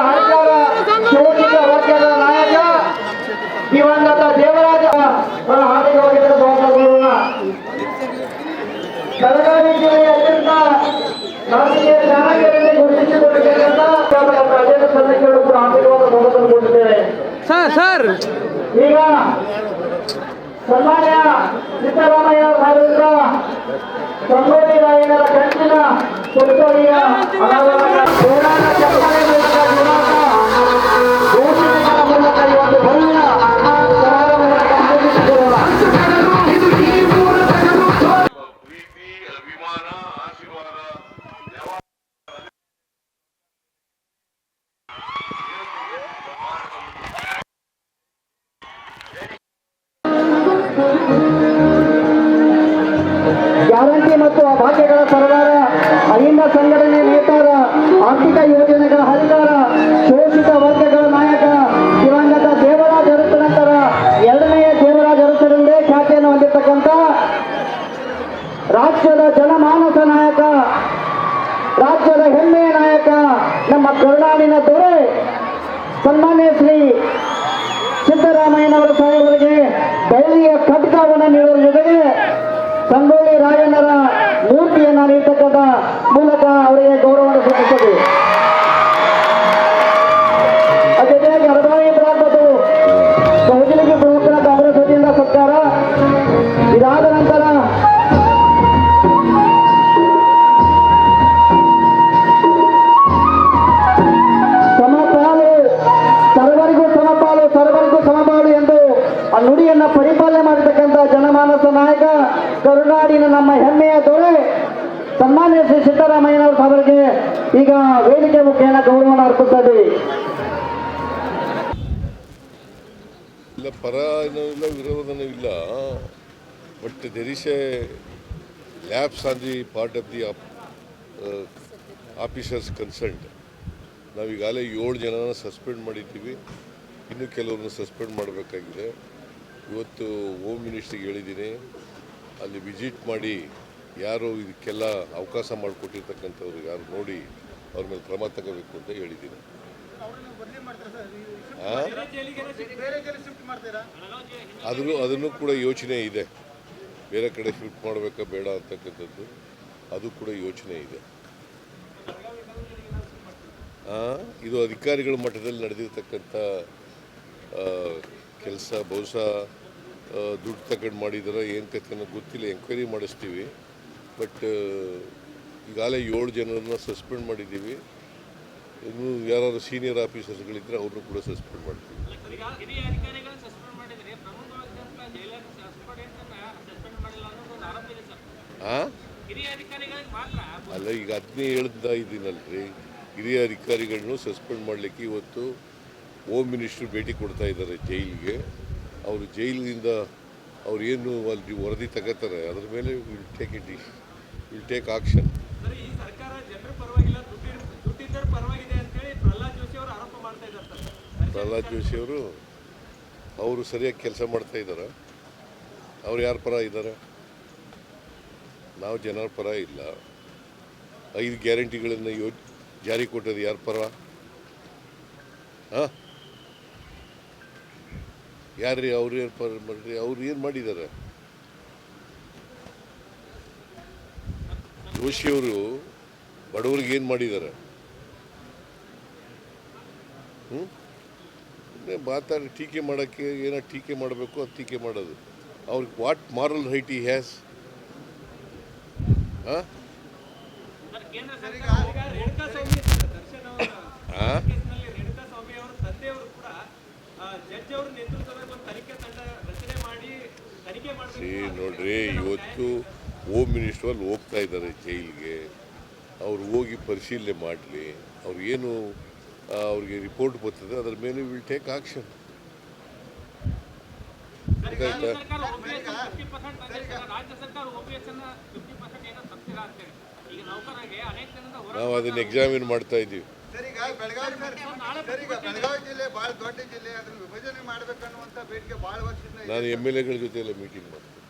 ಹಣಕಾರ ಶಿವಲಿಂಗ ವರ್ಗದ ನಾಯಕ ದಿವಂಗತ ದೇವರಾಜ ಅವರ ಹಾಡಿಗೆ ಹೋಗಿರುವಂತಹ ಬೆಳಗಾವಿ ಜಿಲ್ಲೆಯ ಅತ್ಯಂತ ನಮಗೆ ಚೆನ್ನಾಗಿ ಗುರುತಿಸಿಕೊಂಡಿರ್ತಕ್ಕಂಥ ಪ್ರದೇಶ ಸದಸ್ಯರು ಕೂಡ ಆಶೀರ್ವಾದ ಗೌರವ ಕೊಟ್ಟಿದ್ದೇವೆ. Sir sir. ಈಗ ಸನ್ಮಾನ್ಯ ಸಿದ್ದರಾಮಯ್ಯ ಅವರಿಂದ ಸಂಗೋಳಿ ರಾಯಣ್ಣರ ಕಂಚಿನ ಕೊಡುತ್ತಲಿಯ ಹೋರಾಟ ಮತ್ತು ಭಾಗ್ಯಗಳ ಸರ್ಕಾರ ಅಹಿಂದ ಸಂಘಟನೆ ನೇತಾರ, ಆರ್ಥಿಕ ಯೋಜನೆಗಳ ಹರಿಕಾರ ಶೋಷಿತ ವರ್ಗಗಳ ನಾಯಕ, ದಿವಂಗತ ದೇವರಾಜ ಅರಸು ನಂತರ ಎರಡನೆಯ ದೇವರಾಜ ಅರಸರೆಂದೇ ಖ್ಯಾತಿಯನ್ನು ಹೊಂದಿರತಕ್ಕಂಥ ರಾಜ್ಯದ ಜನಮಾನಸ ನಾಯಕ, ರಾಜ್ಯದ ಹೆಮ್ಮೆಯ ನಾಯಕ, ನಮ್ಮ ಕರುಣಾಡಿನ ದೊರೆ, ಸನ್ಮಾನ್ಯ ಶ್ರೀ ಸಿದ್ದರಾಮಯ್ಯನವರ ಸಾಹೇಬರಿಗೆ ಬೆಳ್ಳಿಯ ಖಡ್ಗವನ್ನು ನೀಡುವ ಜೊತೆಗೆ ಸಂಗೊಳ್ಳಿ ರಾಯಣ್ಣರ ಗೌರವವನ್ನು ಸೂಚಿಸುತ್ತದೆ ಸಹಜಲಿಗೆ ಬೃಹತ್ತರ ಕಾಂಗ್ರೆಸ್ ನಂತರ ಸರ್ವರಿಗೂ ಸಮಪಾಲು ಸರ್ವರಿಗೂ ಸಮಪಾಲು ಎಂದು ಆ ನುಡಿಯನ್ನ ಪರಿಪಾಲನೆ ಮಾಡತಕ್ಕಂಥ ಜನಮಾನಸ ನಾಯಕ ಕರುನಾಡಿನ ನಮ್ಮ ಹೆಮ್ಮೆಯ ದೊರೆ ಸನ್ಮಾನ್ಯ ಶ್ರೀ ಸಿದ್ದರಾಮಯ್ಯನವರ ಅವರಿಗೆ ಈಗ ವೇದಿಕೆ ಮುಖೇನ ಗೌರವವನ್ನು ಅರ್ಪಿಸ್ತಾ ಇಲ್ಲ, ಪರ ಇಲ್ಲ ವಿರೋಧನೂ ಇಲ್ಲ. But there is a lapse on the part of the officers consult ನಾವೀಗಾಗಲೇ ಏಳು ಜನನ ಸಸ್ಪೆಂಡ್ ಮಾಡಿದ್ದೀವಿ. ಇನ್ನು ಕೆಲವ್ರನ್ನ ಸಸ್ಪೆಂಡ್ ಮಾಡಬೇಕಾಗಿದೆ. ಇವತ್ತು ಹೋಮ್ ಮಿನಿಸ್ಟ್ರಿಗೆ ಹೇಳಿದ್ದೀನಿ. ಅಲ್ಲಿ ವಿಸಿಟ್ ಮಾಡಿ ಯಾರು ಇದಕ್ಕೆಲ್ಲ ಅವಕಾಶ ಮಾಡಿಕೊಟ್ಟಿರ್ತಕ್ಕಂಥವ್ರು ಯಾರು ನೋಡಿ ಅವ್ರ ಮೇಲೆ ಕ್ರಮ ತಗೋಬೇಕು ಅಂತ ಹೇಳಿದ್ದೀನಿ? ಅದನ್ನು ಅದನ್ನು ಕೂಡ ಯೋಚನೆ ಇದೆ. ಬೇರೆ ಕಡೆ ಶಿಫ್ಟ್ ಮಾಡಬೇಕಾ ಬೇಡ ಅಂತಕ್ಕಂಥದ್ದು ಅದು ಕೂಡ ಯೋಚನೆ ಇದೆ. ಇದು ಅಧಿಕಾರಿಗಳ ಮಟ್ಟದಲ್ಲಿ ನಡೆದಿರ್ತಕ್ಕಂಥ ಕೆಲಸ, ಬಹುಶಃ ದುಡ್ಡು ತಗೊಂಡು ಮಾಡಿದಾರ, ಏನು ಅನ್ನೋದು ಗೊತ್ತಿಲ್ಲ ಎಂಕ್ವೈರಿ ಮಾಡಿಸ್ತೀವಿ. ಬಟ್ ಈಗಾಗಲೇ ಏಳು ಜನರನ್ನು ಸಸ್ಪೆಂಡ್ ಮಾಡಿದ್ದೀವಿ. ಇನ್ನು ಯಾರು ಸೀನಿಯರ್ ಆಫೀಸರ್ಸ್ಗಳಿದ್ರೆ ಅವ್ರನ್ನೂ ಕೂಡ ಸಸ್ಪೆಂಡ್ ಮಾಡ್ತೀವಿ. ಹಾಂ ಅಲ್ಲ ಈಗ ಅದನ್ನೇ ಹೇಳ್ತಾ ಇದ್ದೀನಲ್ರಿ ಹಿರಿಯ ಅಧಿಕಾರಿಗಳನ್ನು ಸಸ್ಪೆಂಡ್ ಮಾಡಲಿಕ್ಕೆ ಇವತ್ತು ಹೋಮ್ ಮಿನಿಸ್ಟ್ರು ಭೇಟಿ ಕೊಡ್ತಾ ಇದ್ದಾರೆ ಜೈಲಿಗೆ. ಅವರು ಜೈಲಿನಿಂದ ಅವ್ರು ಏನು ಅಲ್ಲಿ ವರದಿ ತಗೋತಾರೆ ಅದ್ರ ಮೇಲೆ will take it will take action Prahlad Joshi ಅವರು ಅವರು ಸರಿಯಾಗಿ ಕೆಲಸ ಮಾಡ್ತಾ ಇದ್ದಾರೆ. ಅವ್ರು ಯಾರ ಪರ ಇದ್ದಾರೆ? ನಾವು ಜನರ ಪರ ಇಲ್ಲ. ಐದು ಗ್ಯಾರಂಟಿಗಳನ್ನು ಯೋ ಜಾರಿ ಕೊಟ್ಟದ್ದು ಯಾರ ಪರ? ಹಾಂ? ಯಾರ್ರಿ ಅವ್ರು ಏನು ಪರ್ ಮಾಡ್ರಿ? ಅವ್ರು ಏನು ಮಾಡಿದ್ದಾರೆ ಜೋಶಿಯವರು ಬಡವ್ರಿಗೆ ಏನು ಮಾಡಿದ್ದಾರೆ ಹ್ಞೂ ಮಾತಾಡಿ, ಟೀಕೆ ಮಾಡೋಕ್ಕೆ ಏನೋ ಟೀಕೆ ಮಾಡಬೇಕು ಅದು ಟೀಕೆ ಮಾಡೋದು. ಅವ್ರಿಗೆ what moral right he has? ಹಾಂ? ಹೋಮ್ ಮಿನಿಸ್ಟರ್ ಅಲ್ಲಿ ಹೋಗ್ತಾ ಇದ್ದಾರೆ ಜೈಲಿಗೆ. ಅವ್ರು ಹೋಗಿ ಪರಿಶೀಲನೆ ಮಾಡಲಿ. ಅವ್ರು ಏನು ಆ, ಅವ್ರಿಗೆ ರಿಪೋರ್ಟ್ ಬರ್ತದೆ ಅದ್ರ ಮೇಲೆ ವಿಲ್ ಟೇಕ್ ಆಕ್ಷನ್ ನಾವು ಅದನ್ನ ಎಕ್ಸಾಮಿನ್ ಮಾಡ್ತಾ ಇದೀವಿ sir Belagavi sir. Sir Belagavi ಜಿಲ್ಲೆ ಭಾಳ ದೊಡ್ಡ ಜಿಲ್ಲೆ. ಅದನ್ನ ವಿಭಜನೆ ಮಾಡ್ಬೇಕನ್ನುವಂತ ಬೇಡಿಕೆ ಭಾಳ ವರ್ಷದಿಂದ ಇದೆ. ನಾನು ಎಂ ಎಲ್ ಎಗಳ ಜೊತೆ ಎಲ್ಲ ಮೀಟಿಂಗ್ ಮಾಡ್ತೀನಿ.